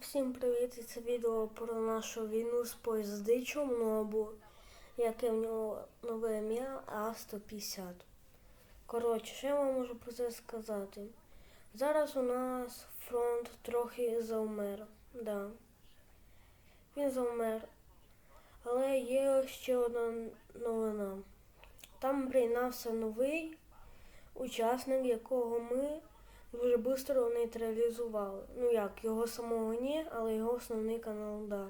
Всім привіт! І це відео про нашу війну з поїздичом, або яке в нього нове ім'я А150. Коротше, що я вам можу про це сказати? Зараз у нас фронт трохи завмер. Да. Він завмер. Але є ще одна новина. Там приєднався новий учасник, якого ми дуже швидко нейтралізували. Ну як, його самого ні, але його основний канал, да.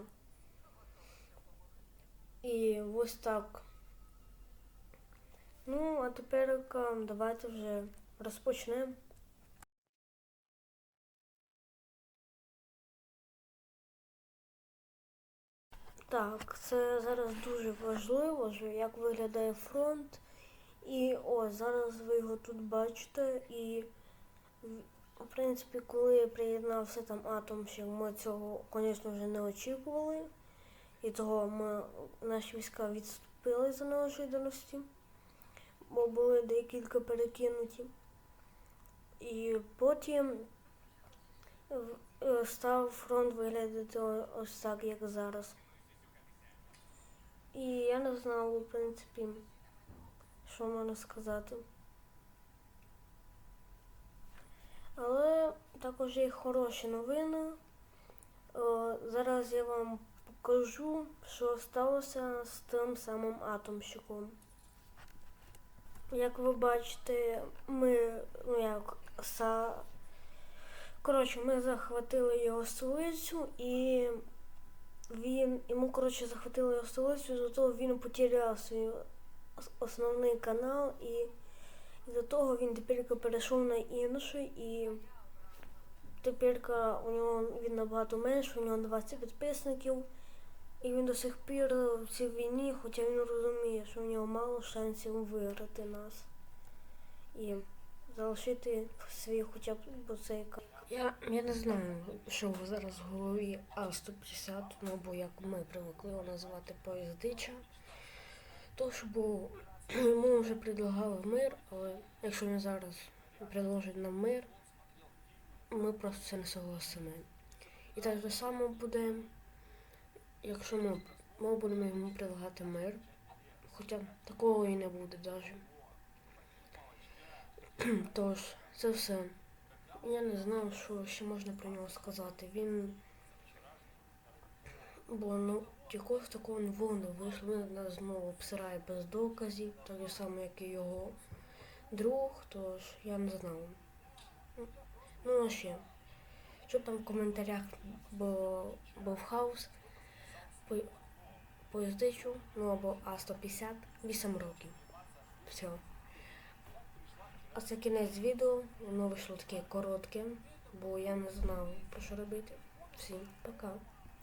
І ось так. Ну, а тепер давайте вже розпочнемо. Так, це зараз дуже важливо, що як виглядає фронт. І ось зараз ви його тут бачите. І в принципі, коли приєднався там атом, ще ми цього, звісно, вже не очікували. І того ми, наші війська відступили за неожиданості, бо були декілька перекинуті. І потім е, став фронт виглядати ось так, як зараз. І я не знала, в принципі, що можна сказати. Але також є хороші новини. Зараз я вам покажу, що сталося з тим самим атомщиком. Як ви бачите, ми, ну як, са... Коротше, ми захватили його столицю і він, йому, коротше, захватили його столицю, зато він потеряв свій основний канал і із-за того він тепер перейшов на інший і тепер у нього він набагато менше, у нього 20 підписників. І він до сих пір в цій війні, хоча він розуміє, що в нього мало шансів виграти нас. І залишити свій хоча б цей я, я не знаю, що зараз в голові А150, ну бо як ми привикли його називати поїздича. То, що бо йому вже предлагали мир, але якщо він зараз предложить нам мир, ми просто це не согласимо. І так же само буде, якщо ми, ми будемо йому предлагати мир, хоча такого і не буде навіть. Тож, це все. Я не знаю, що ще можна про нього сказати. Він. Бо ну, якогось такого нового вийшло. Він нас знову обсирає без доказів, так само, як і його друг, тож я не знаю. Ну а ще. Щоб там в коментарях бу- був хаос, по, поїздичу, ну або А150, 8 років. Все. А це кінець відео. Воно вийшло таке коротке, бо я не знав, про що робити. Всім пока.